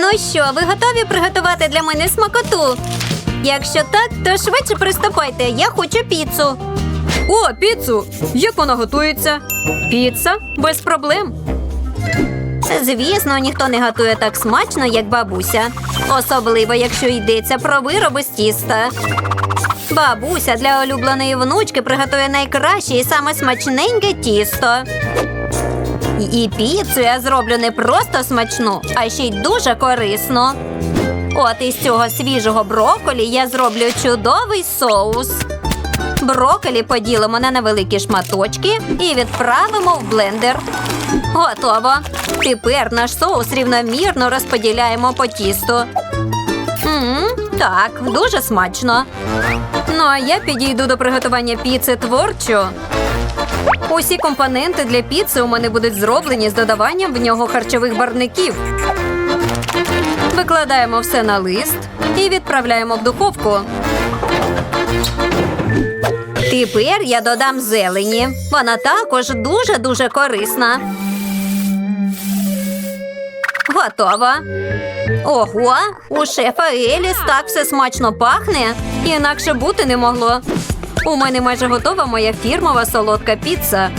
Ну що, ви готові приготувати для мене смакоту? Якщо так, то швидше приступайте. Я хочу піцу. О, піцу! Як вона готується? Піца? Без проблем. Звісно, ніхто не готує так смачно, як бабуся. Особливо, якщо йдеться про вироби з тіста. Бабуся для улюбленої внучки приготує найкраще і саме смачненьке тісто. І- піцу я зроблю не просто смачну, а ще й дуже корисну. От із цього свіжого броколі я зроблю чудовий соус. Броколі поділимо на невеликі шматочки і відправимо в блендер. Готово. Тепер наш соус рівномірно розподіляємо по тісту. м так, дуже смачно. Ну а я підійду до приготування піци творчо. Усі компоненти для піци у мене будуть зроблені з додаванням в нього харчових барвників. Викладаємо все на лист і відправляємо в духовку. Тепер я додам зелені. Вона також дуже-дуже корисна. Готово. Ого, у шефа Еліс так все смачно пахне. Інакше бути не могло. У мене майже готова моя фірмова солодка піца.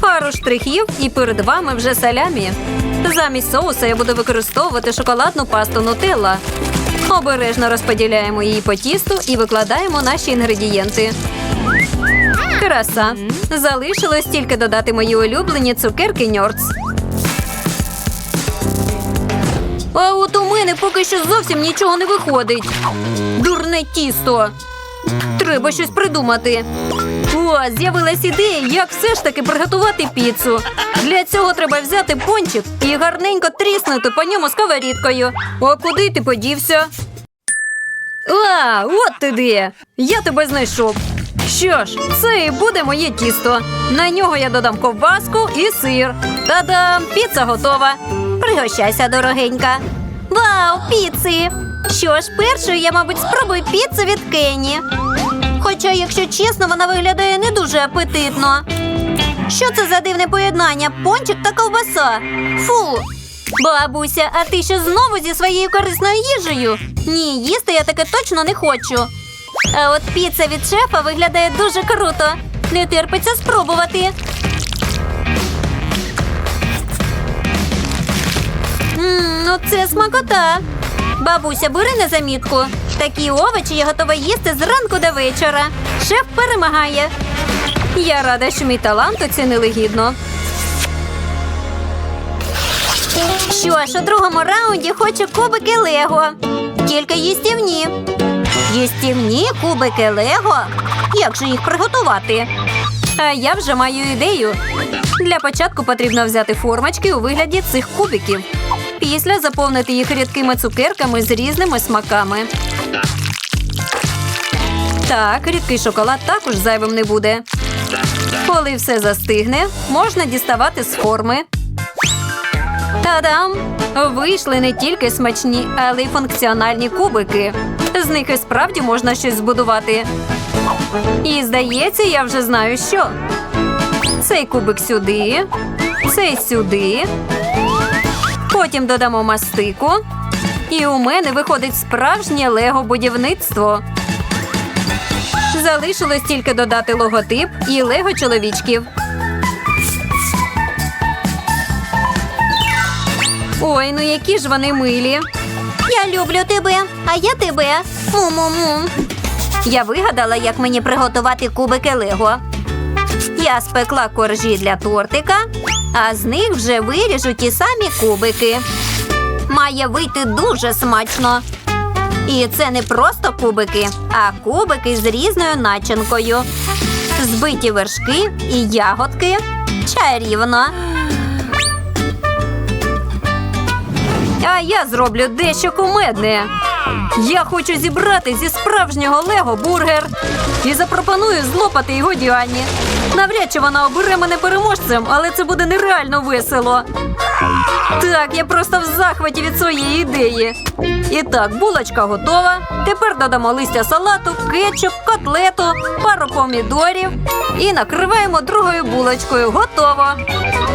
Пару штрихів і перед вами вже салямі. Замість соуса я буду використовувати шоколадну пасту нутелла. Обережно розподіляємо її по тісту і викладаємо наші інгредієнти. Краса. Залишилось тільки додати мої улюблені цукерки Ньордс. А от у мене поки що зовсім нічого не виходить. Дурне тісто. Треба щось придумати. О, з'явилась ідея, як все ж таки приготувати піцу. Для цього треба взяти пончик і гарненько тріснути по ньому сковорідкою. А куди ти подівся? А, от ти де! Я тебе знайшов. Що ж, це і буде моє тісто. На нього я додам ковбаску і сир. Та-дам! Піца готова. Пригощайся, дорогенька. Вау, піци! Що ж, першою я, мабуть, спробую піцу від Кенні. Хоча, якщо чесно, вона виглядає не дуже апетитно. Що це за дивне поєднання? Пончик та ковбаса. Фу. Бабуся, а ти що знову зі своєю корисною їжею? Ні, їсти я таке точно не хочу. А от піца від шефа виглядає дуже круто. Не терпиться спробувати. Мм, ну це смакота. Бабуся, бери на замітку. Такі овочі я готова їсти зранку до вечора. Шеф перемагає. Я рада, що мій талант оцінили гідно. Що ж, у другому раунді хочу кубики Лего. Тільки їстівні. Їстівні кубики Лего. Як же їх приготувати? А я вже маю ідею. Для початку потрібно взяти формочки у вигляді цих кубиків. Після заповнити їх рідкими цукерками з різними смаками. Так, рідкий шоколад також зайвим не буде. Коли все застигне, можна діставати з форми. Та-дам! Вийшли не тільки смачні, але й функціональні кубики. З них і справді можна щось збудувати. І здається, я вже знаю що. Цей кубик сюди, цей сюди. Потім додамо мастику. І у мене виходить справжнє лего-будівництво. Залишилось тільки додати логотип і лего чоловічків. Ой, ну які ж вони милі. Я люблю тебе, а я тебе. Му-му-му. Я вигадала, як мені приготувати кубики Лего. Я спекла коржі для тортика, а з них вже виріжу ті самі кубики. Має вийти дуже смачно. І це не просто кубики, а кубики з різною начинкою. Збиті вершки і ягодки. Чарівно. А я зроблю дещо кумедне. Я хочу зібрати зі справжнього Лего бургер і запропоную злопати його Діані. Навряд чи вона обере мене переможцем, але це буде нереально весело. Так, я просто в захваті від своєї ідеї. І так, булочка готова. Тепер додамо листя салату, кетчуп, котлету, пару помідорів і накриваємо другою булочкою. Готово.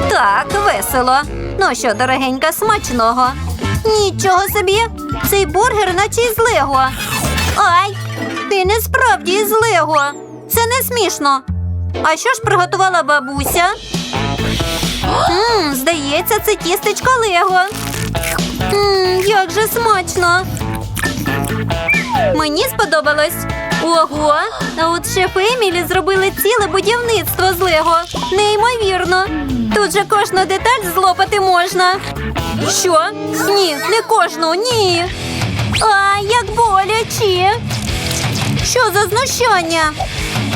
Так, весело. Ну що, дорогенька, смачного. Нічого собі! Цей бургер наче із Лего. Ай! Ти не справді із Лего. Це не смішно. А що ж приготувала бабуся? Мм, здається, це тістечко Лего. Мм, як же смачно. Мені сподобалось. Ого, а от шеф Емілі зробили ціле будівництво з Лего. Неймовірно. Тут же кожну деталь злопати можна. Що? Ні, не кожну, ні. А, як боляче. Що за знущання?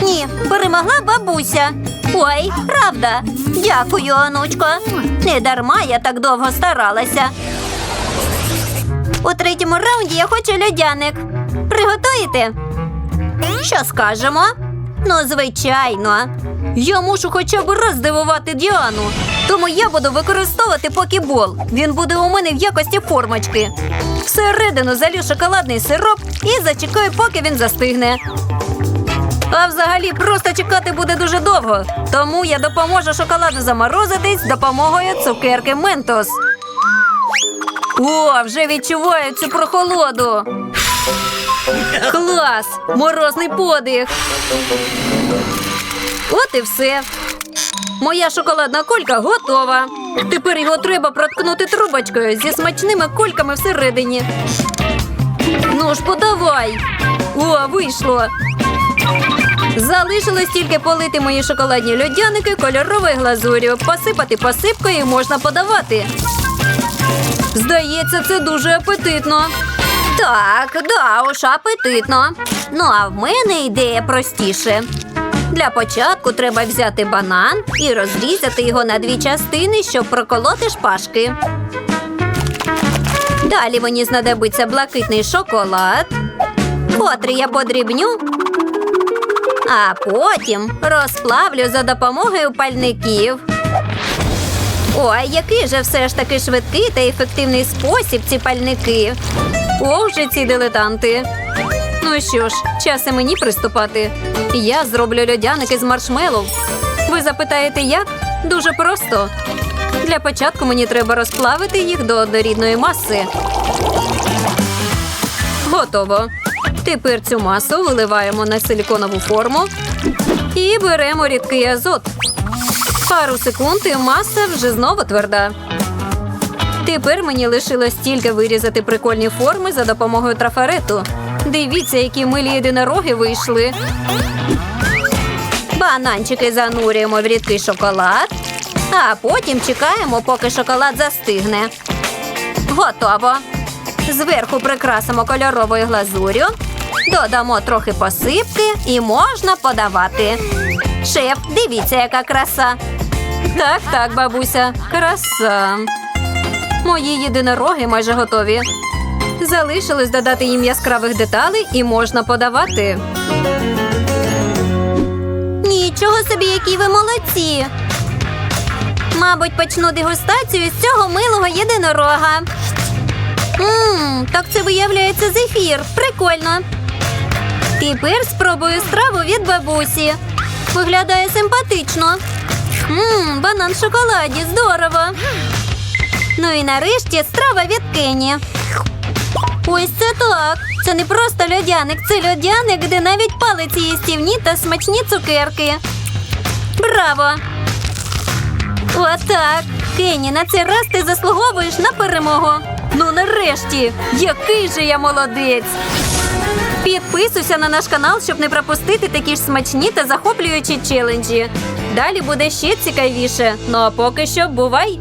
Ні, перемогла бабуся. Ой, правда. Дякую, онучко. Не дарма я так довго старалася. У третьому раунді я хочу льодяник. Приготуєте? Що скажемо? Ну, звичайно. Я мушу хоча б раз здивувати Діану. Тому я буду використовувати покебол. Він буде у мене в якості формочки. Всередину залю шоколадний сироп і зачекаю, поки він застигне. А взагалі просто чекати буде дуже довго. Тому я допоможу шоколаду заморозитись з допомогою цукерки Ментос. О, вже відчуваю цю прохолоду. Клас! Морозний подих. От і все. Моя шоколадна кулька готова. Тепер його треба проткнути трубочкою зі смачними кульками всередині. Ну ж, подавай. О, вийшло. Залишилось тільки полити мої шоколадні льодяники кольоровою глазур'ю, посипати посипкою можна подавати. Здається, це дуже апетитно. Так, да, уж апетитно. Ну а в мене ідея простіше. Для початку треба взяти банан і розрізати його на дві частини, щоб проколоти шпажки. Далі мені знадобиться блакитний шоколад, котрий я подрібню, а потім розплавлю за допомогою пальників. Ой, який же все ж таки швидкий та ефективний спосіб ці пальники. О, вже ці дилетанти. Ну що ж, час і мені приступати. Я зроблю льодяники з маршмеллоу. Ви запитаєте, як? Дуже просто. Для початку мені треба розплавити їх до однорідної маси. Готово. Тепер цю масу виливаємо на силіконову форму і беремо рідкий азот. Пару секунд і маса вже знову тверда. Тепер мені лишилось тільки вирізати прикольні форми за допомогою трафарету. Дивіться, які милі єдинороги вийшли. Бананчики занурюємо в рідкий шоколад, а потім чекаємо, поки шоколад застигне. Готово. Зверху прикрасимо кольоровою глазур'ю, додамо трохи посипки і можна подавати. Шеф, дивіться, яка краса. Так, так, бабуся, краса. Мої єдинороги майже готові. Залишилось додати їм яскравих деталей і можна подавати. Нічого собі, які ви молодці. Мабуть, почну дегустацію з цього милого єдинорога. Ммм, так це виявляється зефір. Прикольно. Тепер спробую страву від бабусі. Виглядає симпатично. Ммм, банан в шоколаді, здорово. Ну і нарешті страва від Кені. Ось це так. Це не просто льодяник, це льодяник, де навіть палиці їстівні та смачні цукерки. Браво! Отак. Кені, на цей раз ти заслуговуєш на перемогу. Ну нарешті, який же я молодець! Підписуйся на наш канал, щоб не пропустити такі ж смачні та захоплюючі челенджі. Далі буде ще цікавіше. Ну а поки що бувай!